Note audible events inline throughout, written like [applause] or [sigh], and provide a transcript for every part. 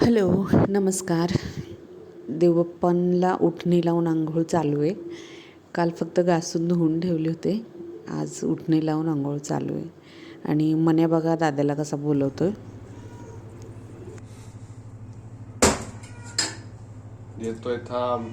Hello नमस्कार. देवप्पांना उठणी लावून आंघोळ चालू आहे. काल फक्त घासून धुवून ठेवले होते. आज उठणी लावून आंघोळ चालू आहे. आणि मन्या बघा दादाला कसा बोलवतो येतोय थांब.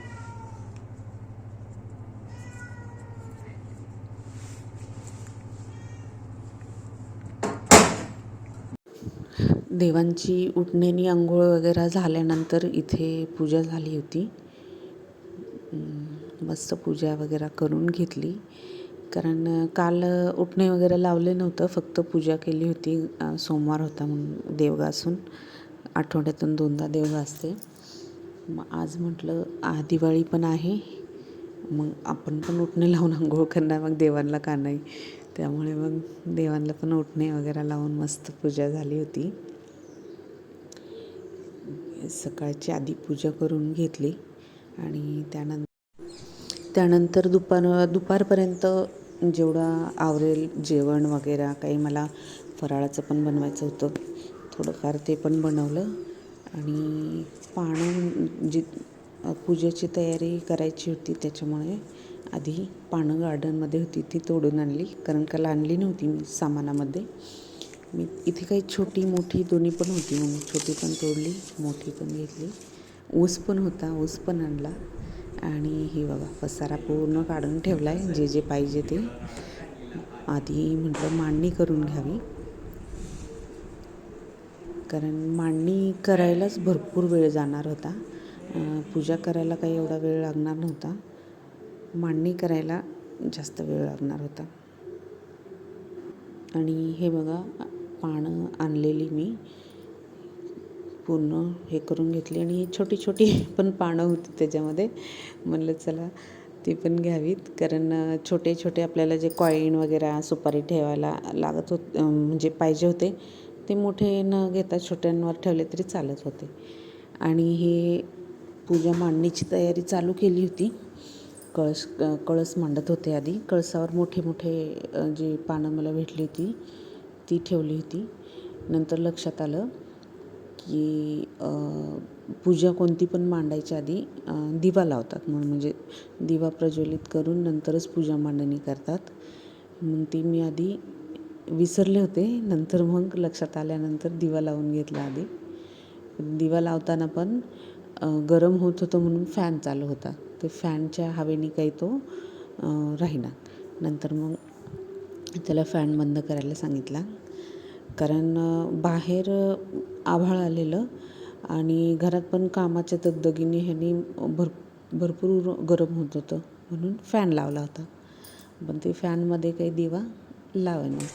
देवांची उठणेनी आंघोळ वगैरे झाल्यानंतर इथे पूजा झाली होती. मस्त पूजा वगैरे करून घेतली. कारण काल उठणे वगैरे लावले नव्हतं. फक्त पूजा केली होती. सोमवार होता म्हणून देवगासून आठवड्यातून दोनदा देव घासते. मग आज म्हटलं आ दिवाळी पण आहे. मग आपण पण उठणे लावून आंघोळ करणार. मग देवांना का नाही? त्यामुळे मग देवांना पण उठणे वगैरे लावून मस्त पूजा झाली होती. सकाळची आधी पूजा करून घेतली आणि त्यानंतर त्यानंतर दुपार दुपारपर्यंत जेवढा आवरेल जेवण वगैरे काही मला फराळाचं पण बनवायचं होतं थोडंफार ते पण बनवलं. आणि पानं जी पूजेची तयारी करायची होती त्याच्यामुळे आधी पानं गार्डनमध्ये होती ती तोडून आणली. कारण का आणली नव्हती मी सामानामध्ये. मी इथे काही छोटी मोठी दोन्ही पण होती मग. छोटी पण तोडली मोठी पण घेतली. ऊस पण होता ऊस पण आणला. आणि हे बघा पसारा पूर्ण काढून ठेवला आहे जे जे पाहिजे ते. आधी म्हटलं मांडणी करून घ्यावी. कारण मांडणी करायलाच भरपूर वेळ जाणार होता. पूजा करायला काही एवढा वेळ लागणार नव्हता. मांडणी करायला जास्त वेळ लागणार होता. आणि हे बघा पानं आणलेली मी. पूर्ण हे करून घेतली आणि छोटी छोटी पण पानं होती त्याच्यामध्ये. म्हणलं चला ती पण घ्यावीत. कारण छोटे छोटे आपल्याला जे कॉईन वगैरे सुपारी ठेवायला लागत होत म्हणजे पाहिजे होते ते मोठे न घेता छोट्यांवर ठेवले तरी चालत होते. आणि हे पूजा मांडणीची तयारी चालू केली होती. कळस कळस मांडत होते आधी. कळसावर मोठे मोठे जी पानं मला भेटली होती ती ठेवली होती. नंतर लक्षात आलं की पूजा कोणती पण मांडायच्या आधी दिवा लावतात म्हणून. म्हणजे दिवा प्रज्वलित करून नंतरच पूजा मांडणी करतात. मग ती मी आधी विसरले होते. नंतर मग लक्षात आल्यानंतर दिवा लावून घेतला आधी. दिवा लावताना पण गरम होत होतं म्हणून फॅन चालू होता. ते फॅनच्या हवेने काही तो अ, राहीना. नंतर मग त्याला फॅन बंद करायला सांगितला. कारण बाहेर आभाळ आलेलं आणि घरात पण कामाच्या दगदगीने ह्यानी भर भरपूर गरम होत होतं. म्हणून फॅन लावला होता. पण ते फॅनमध्ये काही दिवा लावेना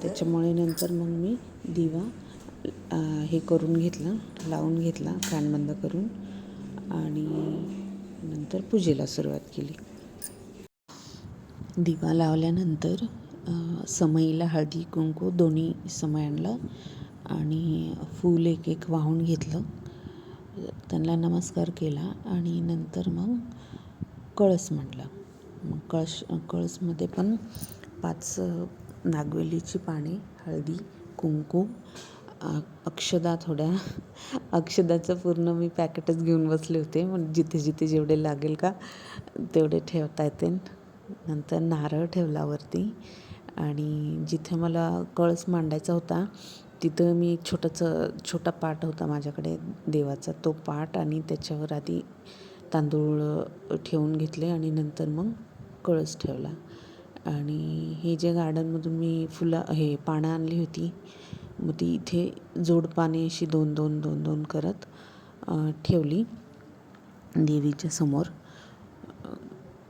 त्याच्यामुळे नंतर मग मी दिवा हे करून घेतला लावून घेतला फॅन बंद करून आणि नंतर पूजेला सुरुवात केली. दिवा लावल्यानंतर समईला हळदी कुंकू दोन्ही समयांला आणि फूल एक एक वाहून घेतलं. त्यांना नमस्कार केला आणि नंतर मग कळस म्हटलं. मग कळश कळसमध्ये पण पाच नागवेलीची पाने हळदी कुंकू अक्षदा थोड्या अक्षदाचं पूर्ण मी पॅकेटच घेऊन बसले होते. मग जिथे जिथे जेवढे लागेल का तेवढे ठेवता येते नंतर नारळ ठेवला वरती आणि जिथे मला कळस मांडायचा होता तिथं मी एक छोटंसं छोटा पाट होता माझ्याकडे देवाचा तो पाट आणि त्याच्यावर आधी तांदूळ ठेवून घेतले आणि नंतर मग कळस ठेवला. आणि हे जे गार्डनमधून मी फुलं हे पानं आणली होती मग ती इथे जोडपाने अशी दोन दोन दोन दोन करत ठेवली देवीच्या समोर.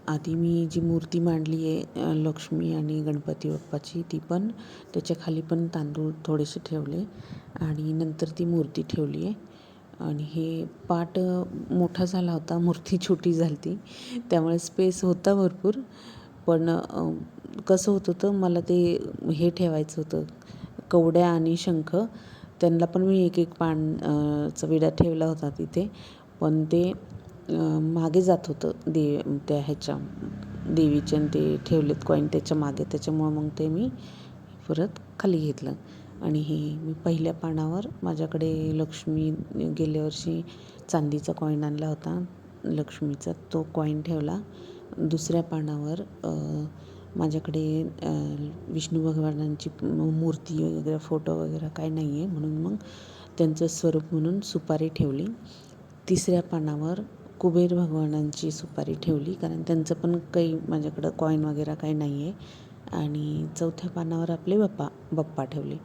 आधी मी जी मूर्ती मांडली आहे लक्ष्मी आणि गणपती बाप्पाची ती पण त्याच्याखाली पण तांदूळ थोडेसे ठेवले आणि नंतर ती मूर्ती ठेवली आहे. आणि हे पाट मोठा झाला होता मूर्ती छोटी झाली ती त्यामुळे स्पेस होता भरपूर. पण कसं होत होतं मला ते हे ठेवायचं होतं कवड्या आणि शंख. त्यांना पण मी एक एक पान चा विडा ठेवला होता तिथे. पण ते मागे जात होतं दे त्या ह्याच्या देवीचे आणि ते ठेवलेत कॉईन त्याच्यामागे. त्याच्यामुळं मग ते मी परत खाली घेतलं. आणि हे मी पहिल्या पानावर माझ्याकडे लक्ष्मी गेल्या वर्षी चांदीचा कॉईन आणला होता. लक्ष्मीचा तो कॉईन ठेवला. दुसऱ्या पानावर माझ्याकडे विष्णू भगवानांची मूर्ती वगैरे फोटो वगैरे काय नाही आहे म्हणून मग त्यांचं स्वरूप म्हणून सुपारी ठेवली. तिसऱ्या पानावर कुबेर भगवानांची सुपारी ठेवली कारण त्यांचं पण काही माझ्याकडं कॉईन वगैरे काही नाही आहे आणि चौथ्या पानावर आपले बाप्पा बाप्पा ठेवले.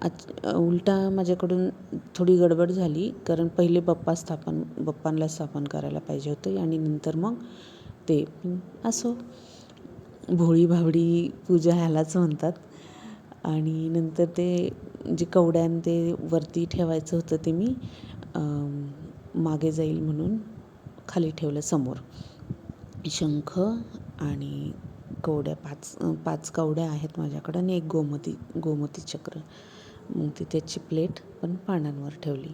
आज उलटा माझ्याकडून थोडी गडबड झाली कारण पहिले बाप्पा स्थापन बाप्पांना स्थापन करायला पाहिजे होते आणि नंतर मग ते. असो. भोळी भाबडी पूजा ह्यालाच म्हणतात. आणि नंतर ते जे कवड्यान ते वरती ठेवायचं होतं ते मी मागे जाईल म्हणून. खाली ठेवलं समोर. शंख आणि कवड्या पाच पाच कवड्या आहेत माझ्याकडं आणि एक गोमती गोमती चक्र. मग ती त्याची प्लेट पण पानांवर ठेवली.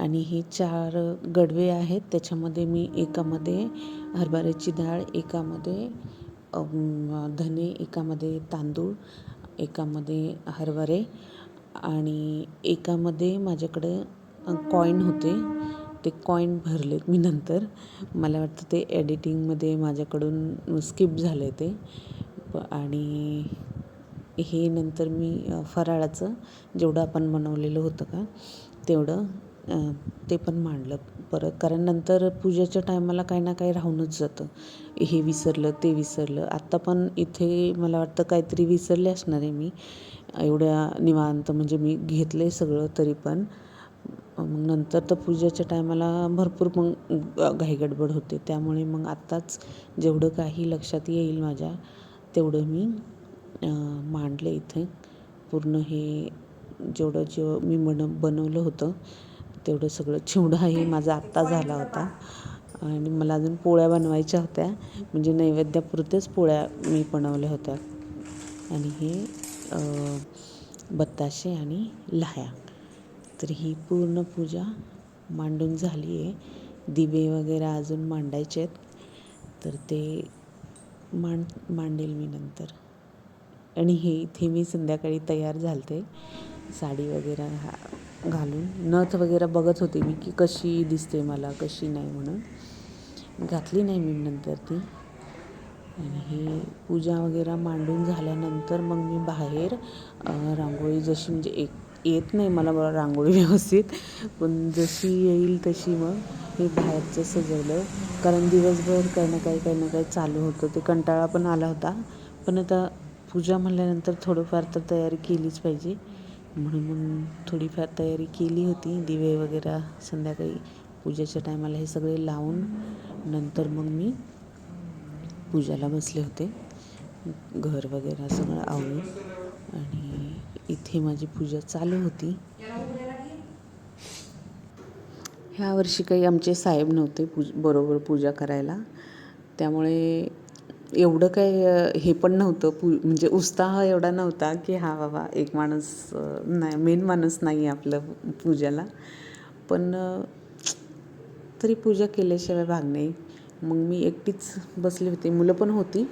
आणि हे चार गडवे आहेत. त्याच्यामध्ये मी एकामध्ये हरभऱ्याची डाळ एकामध्ये धने एकामध्ये तांदूळ एकामध्ये हरभरे आणि एकामध्ये माझ्याकडे कॉईन होते. ते कॉईन भरलेत मी नंतर. मला वाटतं ते एडिटिंगमध्ये माझ्याकडून स्किप झालं ते. प आणि हे नंतर मी फराळाचं जेवढं आपण बनवलेलं होतं का तेवढं ते पण मांडलं परत. कारण नंतर पूजेच्या टायमाला काही ना काही राहूनच जातं. हे विसरलं ते विसरलं. आत्ता पण इथे मला वाटतं काहीतरी विसरले असणार आहे मी. एवढ्या निवांत म्हणजे मी घेतलं आहे सगळं तरी पण. मग नंतर तर पूजेच्या टायमाला भरपूर मग घाईगडबड होते. त्यामुळे मग आत्ताच जेवढं काही लक्षात येईल माझ्या तेवढं मी मांडलं इथे. पूर्ण हे जेवढं जेव मी बन बनवलं होतं तेवढं सगळं चिवडा हे माझा आत्ता झाला होता. आणि मला अजून पोळ्या बनवायच्या होत्या. म्हणजे नैवेद्यापुरतेच पोळ्या मी बनवल्या होत्या. आणि हे बताशे बत्ताशे आणि लाह्या. तर ही पूर्ण पूजा मांडून झाली आहे. दिवे वगैरे अजून मांडायचे आहेत. तर ते मांड मांडेल मी नंतर. आणि हे इथे मी संध्याकाळी तयार झालते. साडी वगैरे घा घालून. नथ वगैरे बघत होते मी की कशी दिसते मला कशी नाही म्हणून. घातली नाही मी नंतर ती. आणि हे पूजा वगैरे मांडून झाल्यानंतर मग मी बाहेर रांगोळी जशी म्हणजे एक येत नाही मला बरं रांगोळी [laughs] व्यवस्थित. पण जशी येईल तशी मग हे बाहेरचं सजवलं. कारण दिवसभर काही ना काही काही ना काही चालू होतं. ते कंटाळा पण आला होता. पण आता पूजा म्हणल्यानंतर थोडंफार तर तयारी केलीच पाहिजे. म्हणून मग थोडीफार तयारी केली होती. दिवे वगैरे संध्याकाळी पूजेच्या टायमाला हे सगळे लावून नंतर मग मी पूजाला बसले होते. घर वगैरे सगळं आवडून आणि इथे माझी पूजा चालू होती. ह्या वर्षी काही आमचे साहेब नव्हते पूज बरोबर पूजा करायला. त्यामुळे एवढं काय हे पण नव्हतं पू म्हणजे उत्साह एवढा नव्हता की हा बाबा एक माणूस नाही मेन माणूस नाही आहे आपलं पूजाला. पण तरी पूजा केल्याशिवाय भाग नाही. मग मी एकटीच बसली होती. मुलं पण होती.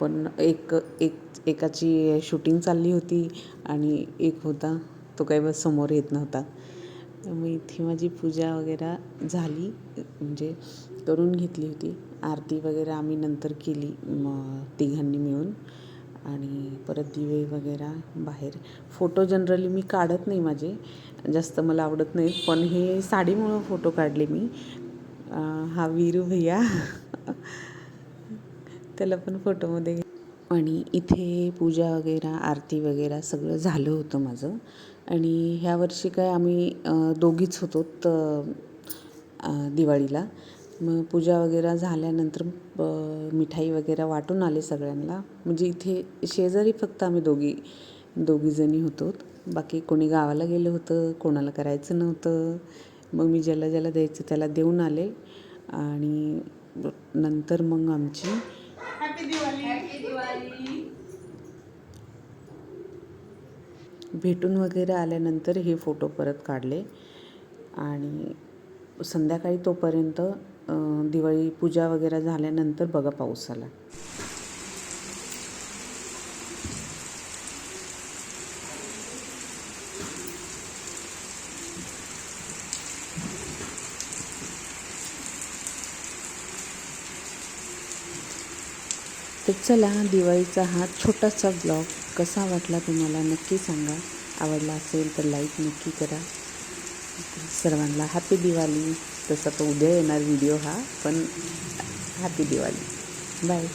पण एक एक एकाची शूटिंग चालली होती आणि एक होता तो काही बस समोर येत नव्हता. मी इथे माझी पूजा वगैरे झाली म्हणजे करून घेतली होती. आरती वगैरे आम्ही नंतर केली मग तिघांनी मिळून. आणि परत दिवे वगैरे बाहेर. फोटो जनरली मी काढत नाही माझे जास्त मला आवडत नाहीत. पण हे साडीमुळं फोटो काढले मी. हा वीरू भैया. [laughs] त्याला पण फोटोमध्ये घे आणि इथे पूजा वगैरे आरती वगैरे सगळं झालं होतं माझं. आणि ह्या वर्षी काय आम्ही दोघीच होतो दिवाळीला. मग पूजा वगैरे झाल्यानंतर मिठाई वगैरे वाटून आले सगळ्यांना. म्हणजे इथे शेजारी फक्त आम्ही दोघी दोघीजणी होतो. बाकी कोणी गावाला गेलं होतं कोणाला करायचं नव्हतं. मग मी ज्याला ज्याला द्यायचं त्याला देऊन आले. आणि नंतर मग आमची भेटून वगैरे आल्यानंतर हे फोटो परत काढले. आणि संध्याकाळी तोपर्यंत दिवाळी पूजा वगैरे झाल्यानंतर बघा पाऊस आला. तर चला दिवाळीचा हा छोटासा ब्लॉग कसा वाटला तुम्हाला नक्की सांगा. आवडला असेल तर लाईक नक्की करा. सर्वांना हॅपी दिवाळी. तसा तो उद्या येणार व्हिडिओ हा पण हॅपी दिवाळी. बाय